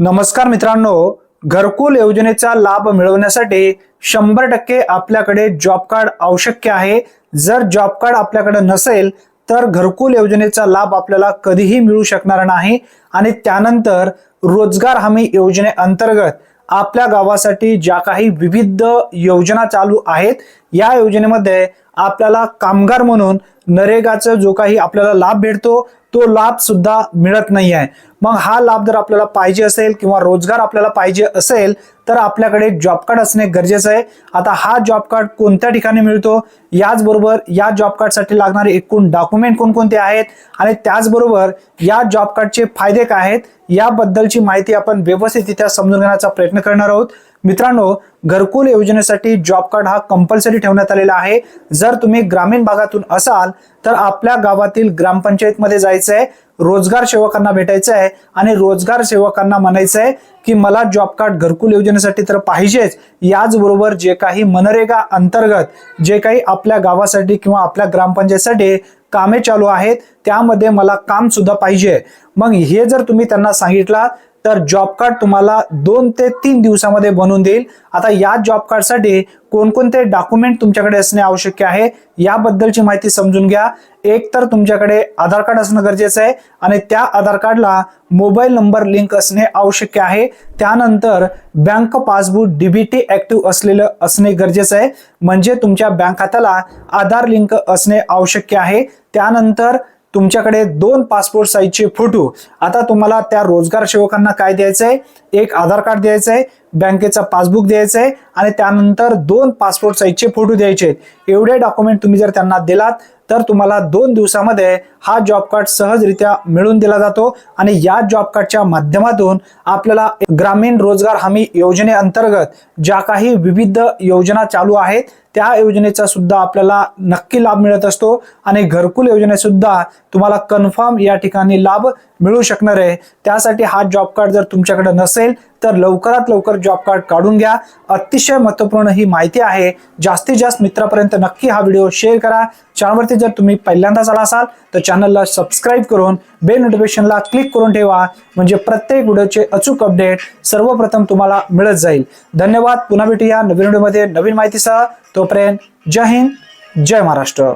नमस्कार मित्रांनो घरकुल योजनेचा लाभ मिळवण्यासाठी शंभर टक्के आपल्याकडे जॉब कार्ड आवश्यक आहे. जर जॉब कार्ड आपल्याकडे नसेल तर घरकुल योजनेचा लाभ आपल्याला कधीही मिळू शकणार नाही. आणि त्यानंतर रोजगार हमी योजनेअंतर्गत आपल्या गावासाठी ज्या काही विविध योजना चालू आहेत या योजनेमध्ये आपल्याला कामगार म्हणून नरेगाचा जो काही आपल्याला लाभ भेटतो तो लाभ सुद्धा मिळत नाही आहे. मग हा लाभ जर आपल्याला पाहिजे असेल किंवा रोजगार आपल्याला पाहिजे असेल तर आपल्याकडे जॉब कार्ड असणे गरजेचं आहे. आता हा जॉब कार्ड कोणत्या ठिकाणी मिळतो? याचबरोबर या जॉब कार्डसाठी लागणारे एकूण डॉक्युमेंट कोणकोणते आहेत? आणि त्याचबरोबर या जॉब कार्डचे फायदे काय आहेत? याबद्दलची माहिती आपण व्यवस्थितरित्या समजून घेण्याचा प्रयत्न करणार आहोत. मित्रांनो घरकुल योजनेसाठी जॉब कार्ड हा कंपल्सरी ठेवण्यात आलेला आहे. जर तुम्ही ग्रामीण भागातून असाल तर आपल्या गावातील ग्रामपंचायतमध्ये जायचं आहे रोजगार सेवकांना भेटायचं आहे आणि रोजगार सेवकांना म्हणायचं आहे की मला जॉब कार्ड घरकुल योजनेसाठी तर पाहिजेच. याचबरोबर जे काही मनरेगा अंतर्गत जे काही आपल्या गावासाठी किंवा आपल्या ग्रामपंचायतीसाठी कामे चालू आहेत त्यामध्ये मला काम सुद्धा पाहिजे. मग हे जर तुम्ही त्यांना सांगितलं तर जॉब कार्ड तुम्हाला दोन ते तीन दिवसामध्ये बनवून देईल. आता या जॉब कार्डसाठी कोणकोणते डॉक्युमेंट तुमच्याकडे असणे आवश्यक आहे याबद्दलची माहिती समजून घ्या. एक तर तुमच्याकडे आधार कार्ड असणं गरजेचं आहे आणि त्या आधार कार्डला मोबाईल नंबर लिंक असणे आवश्यक आहे. त्यानंतर बँक पासबुक डीबीटी ऍक्टिव्ह असलेलं असणे गरजेचं आहे. म्हणजे तुमच्या बँक खात्याला आधार लिंक असणे आवश्यक आहे. त्यानंतर तुमच्याकडे दोन पासपोर्ट साईजचे फोटो आता तुम्हाला त्या रोजगार सेवकांना काय द्यायचं आहे एक आधार कार्ड द्यायचं आहे बँकेचा पासबुक द्यायचं आहे आणि त्यानंतर दोन पासपोर्ट साईजचे फोटो द्यायचे आहेत एवढे डॉक्युमेंट तुम्ही जर त्यांना दिलात तर तुम्हाला दोन दिवसामध्ये हा जॉब कार्ड सहजरित्या मिळून दिला जातो आणि या जॉब कार्डच्या माध्यमातून आपल्याला ग्रामीण रोजगार हमी योजनेअंतर्गत ज्या काही विविध योजना चालू आहेत त्या योजनेचा सुद्धा आपल्याला नक्की लाभ मिळत असतो आणि घरकुल योजनेसुद्धा तुम्हाला कन्फर्म या ठिकाणी लाभ मिळू शकणार आहे. त्यासाठी हा जॉब कार्ड जर तुमच्याकडे नसेल तर लवकरात लवकर जॉब कार्ड काढून घ्या. अतिशय महत्त्वपूर्ण ही माहिती आहे. जास्तीत जास्त मित्रापर्यंत नक्की हा व्हिडिओ शेअर करा. चॅनलवरती जर तुम्ही पहिल्यांदाच आला असाल तर चॅनलला सबस्क्राईब करून बेल नोटिफिकेशनला क्लिक करून ठेवा. म्हणजे प्रत्येक व्हिडिओचे अचूक अपडेट सर्वप्रथम तुम्हाला मिळत जाईल. धन्यवाद. पुन्हा भेटूया नवीन व्हिडिओमध्ये नवीन माहितीसह. तोपर्यंत जय हिंद जय महाराष्ट्र.